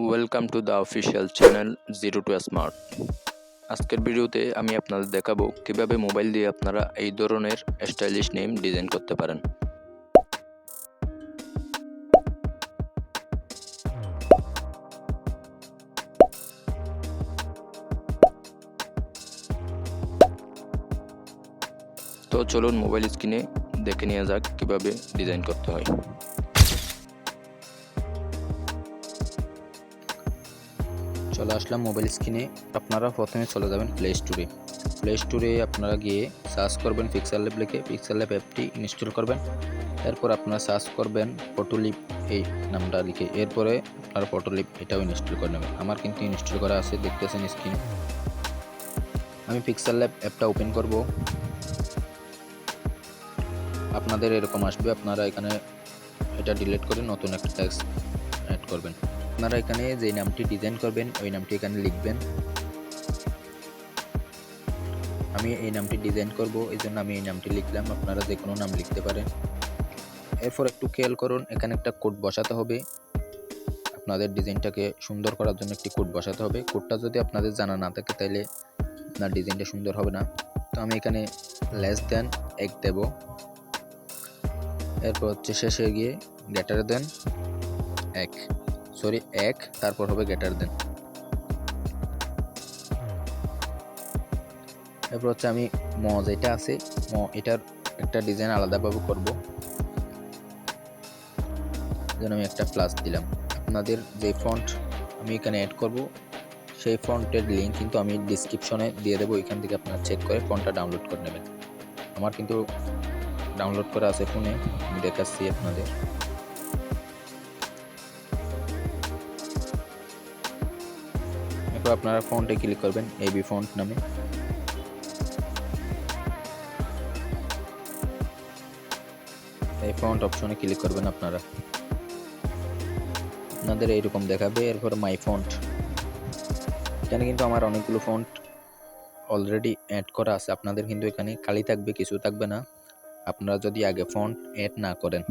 Welcome to the official channel zero to smart আজকের ভিডিওতে আমি আপনাদের দেখাবো কীভাবে মোবাইল দিয়ে আপনারা এই ধরনের স্টাইলিশ নেম ডিজাইন করতে পারেন। তো চলুন মোবাইল স্ক্রিনে দেখে নেওয়া যাক কীভাবে ডিজাইন করতে হয়। চলে আসলাম মোবাইল স্ক্রিনে আপনারা প্রথমে চলে যাবেন প্লে স্টোরে প্লে স্টোরে আপনারা গিয়ে সার্চ করবেন পিক্সেল ল্যাব লিখে পিক্সেল ল্যাব অ্যাপটি ইনস্টল করবেন। এরপর আপনারা সার্চ করবেন ফটোলিপ এই নামটা লিখে। এরপরে আপনারা ফটোলিপ এটাও ইনস্টল করে নেবেন। আমার কিন্তু ইনস্টল করা আছে, দেখতেছেন স্ক্রিনে আমি পিক্সেল ল্যাব অ্যাপটা ওপেন করব। আপনাদের এরকম আসবে, আপনারা এখানে এটা ডিলিট করে নতুন একটা ট্যাক্স অ্যাড করবেন। আপনারা এখানে যে নামটি ডিজাইন করবেন, ওই নামটি এখানে লিখবেন। আমি এই নামটি ডিজাইন করব, এই জন্য আমি এই নামটি লিখলাম, আপনারা যে কোনো নাম লিখতে পারেন। এরপর একটু খেয়াল করুন, এখানে একটা কোড বসাতে হবে। আপনাদের ডিজাইনটাকে সুন্দর করার জন্য একটি কোড বসাতে হবে। কোডটা যদি আপনাদের জানা না থাকে তাহলে আপনার ডিজাইনটা সুন্দর হবে না। তো আমি এখানে লেস দেন এক দেব। এরপর হচ্ছে শেষে গিয়ে গ্যাটার দেন এক। সরি, এক, তারপর হবে গ্রেটার দেন এরপর হচ্ছে আমি ম যেটা আছে, ম এটার একটা ডিজাইন আলাদাভাবে করব। যেন আমি একটা প্লাস দিলাম। আপনাদের যে ফন্ট আমি এখানে অ্যাড করব, সেই ফন্টের লিঙ্ক কিন্তু আমি ডিসক্রিপশনে দিয়ে দেবো। এখান থেকে আপনারা চেক করে ফন্টটা ডাউনলোড করে নেবেন। আমার কিন্তু ডাউনলোড করা আছে ফোনে, আমি দেখাচ্ছি আপনাদের। এরপর আপনারা ফন্টে ক্লিক করবেন এবি ফন্ট নামে। এই ফন্ট অপশনে ক্লিক করবেন আপনারা। আপনাদের এইরকম দেখাবে, এরপর মাই ফন্ট এখানে কিন্তু আমার অনেকগুলো ফন্ট অলরেডি অ্যাড করা আছে। আপনাদের কিন্তু এখানে খালি থাকবে, কিছু থাকবে না। আপনারা যদি আগে ফন্ট অ্যাড না করেন।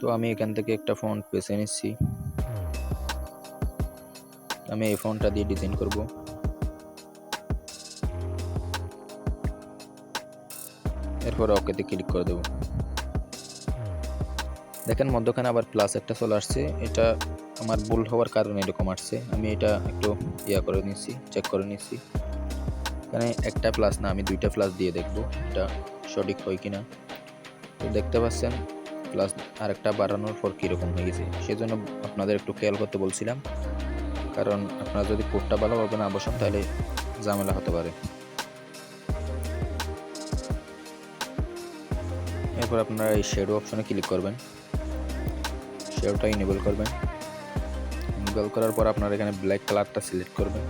তো আমি এখান থেকে একটা ফন্ট বেছে নিচ্ছি। আমি এই ফোনটা দিয়ে ডিজাইন করব। এরপর ওকেতে ক্লিক করে দেব। দেখেন মধ্যখানে আবার প্লাস একটা চলে আসছে। এটা আমার ভুল হওয়ার কারণে এরকম আসছে। আমি এটা একটু ইয়া করে নিচ্ছি চেক করে নিচ্ছি এখানে একটা প্লাস না, আমি দুইটা প্লাস দিয়ে দেখব এটা সঠিক হয় কি না তো দেখতে পাচ্ছেন প্লাস আরেকটা বাড়ানোর পর কীরকম হয়ে গেছে। সেজন্য আপনাদের একটু খেয়াল করতে বলছিলাম। কারণ আপনারা যদি কোডটা ভালোভাবে না বসান, তাহলে ঝামেলা হতে পারে। এরপর আপনারা এই শেডো অপশনে ক্লিক করবেন। শেডোটা ইনেবল করবেন। ইনেবল করার পর আপনারা এখানে ব্ল্যাক কালারটা সিলেক্ট করবেন।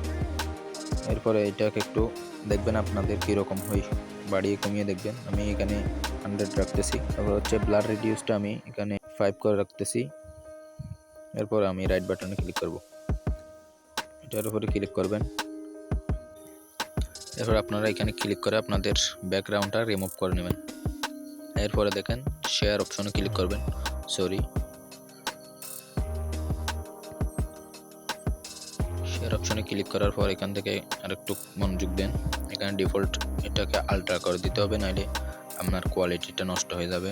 এরপরে এটাকে একটু দেখবেন আপনাদের কীরকম হয়। বাড়িয়ে কমিয়ে দেখবেন। আমি এখানে হান্ড্রেড রাখতেছি। তারপর হচ্ছে ব্লাড রিডিউসটা আমি এখানে ফাইভ করে রাখতেছি। এরপর আমি রাইট বাটনে ক্লিক করব। এটার উপরে ক্লিক করবেন। এরপর আপনারা এখানে ক্লিক করে আপনাদের ব্যাকগ্রাউন্ডটা রিমুভ করে নেবেন। এরপরে দেখেন শেয়ার অপশনে ক্লিক করবেন। সরি শেয়ার অপশনে ক্লিক করার পর এখান থেকে আরেকটু মনোযোগ দেন। এখানে ডিফল্ট এটাকে আলট্রা করে দিতে হবে, নাহলে আপনার কোয়ালিটিটা নষ্ট হয়ে যাবে।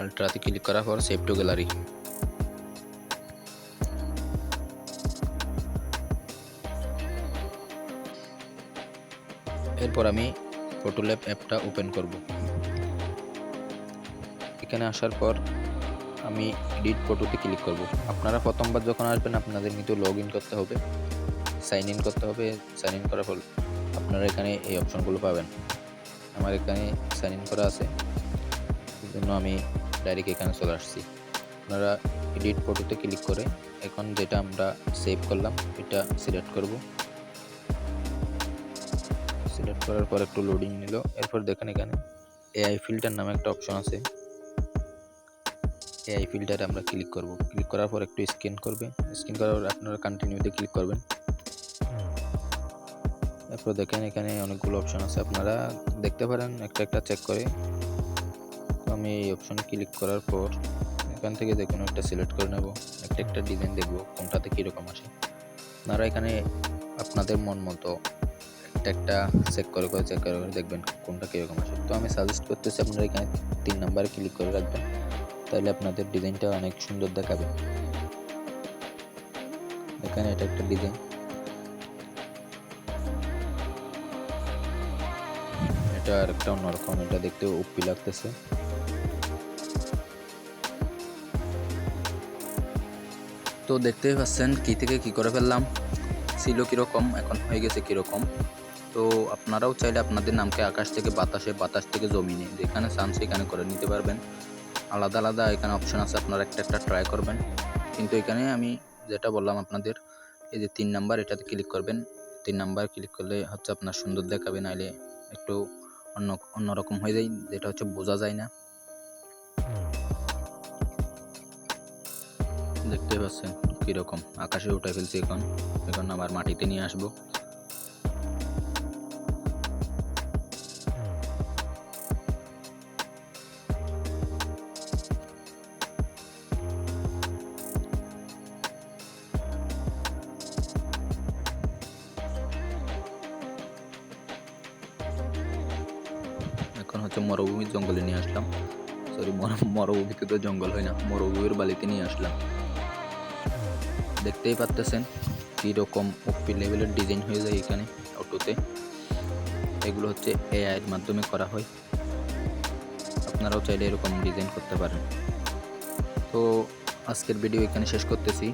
আলট্রাতে ক্লিক করার পর সেভ টু গ্যালারি এরপর আমি ফটোল্যাব অ্যাপটা ওপেন করব। এখানে আসার পর আমি এডিট ফটোতে ক্লিক করব। আপনারা প্রথমবার যখন আসবেন, আপনাদের কিন্তু লগ ইন করতে হবে সাইন ইন করতে হবে সাইন ইন করার ফল আপনারা এখানে এই অপশনগুলো পাবেন। আমার এখানে সাইন ইন করা আছে, এই জন্য আমি ডাইরেক্ট এখানে চলে আসছি। আপনারা এডিট ফটোতে ক্লিক করে এখন যেটা আমরা সেভ করলাম, এটা সিলেক্ট করব। সিলেক্ট করার পর একটু লোডিং নিল। এরপর দেখেন এখানে এআই ফিল্টার নামে একটা অপশন আছে। এআই ফিল্টারে আমরা ক্লিক করব। ক্লিক করার পর একটু স্ক্যান করবে। স্ক্যান করার পর আপনারা কন্টিনিউতে ক্লিক করবেন। এরপর দেখেন এখানে অনেকগুলো অপশন আছে। আপনারা দেখতে পারেন, একটা একটা চেক করে। আমি এই অপশনে ক্লিক করার পর এখান থেকে দেখুন একটা সিলেক্ট করে নেব। একটা একটা ডিজাইন দেখব কোনটাতে কীরকম আসে। আপনারা এখানে আপনাদের মন মতো একটা চেক করে করে চেক করে করে দেখবেন কোনটা কীরকম আসে। তো আমি সাজেস্ট করতেছি আপনারা এখানে তিন নাম্বারে ক্লিক করে রাখবেন, তাহলে আপনাদের ডিজাইনটা অনেক সুন্দর দেখাবে। এখানে এটা একটা ডিজাইন এটা আর একটা অন্যরকম, এটা দেখতে উপি লাগতেছে। তো দেখতেই পাচ্ছেন কী থেকে কী করে ফেললাম, ছিল কীরকম, এখন হয়ে গেছে কীরকম। তো আপনারাও চাইলে আপনাদের নামকে আকাশ থেকে বাতাসে, বাতাস থেকে জমিনে, যেখানে চান সেখানে করে নিতে পারবেন। আলাদা আলাদা এখানে অপশন আছে, আপনারা একটা একটা ট্রাই করবেন। কিন্তু এখানে আমি যেটা বললাম আপনাদের, এই যে তিন নাম্বার এটাতে ক্লিক করবেন। তিন নাম্বার ক্লিক করলে হচ্ছে আপনার সুন্দর দেখাবে নাহলে একটু অন্য, অন্যরকম হয়ে যায়, যেটা হচ্ছে বোঝা যায় না। দেখতে পাচ্ছেন কীরকম, আকাশে উঠে ফেলছি এখন। এখন আবার মাটিতে নিয়ে আসব। হচ্ছে মরুভূমির জঙ্গলে নিয়ে আসলাম। সরি মরুভূমিতে তো জঙ্গল হয় না, মরুভূমির বালিতে নিয়ে আসলাম। দেখতেই পারতেছেন কীরকম ওপি লেভেলের ডিজাইন হয়ে যায় এখানে অটোতে এগুলো হচ্ছে এআই এর মাধ্যমে করা হয়। আপনারাও চাইলে এরকম ডিজাইন করতে পারেন। তো আজকের ভিডিও এখানে শেষ করতেছি।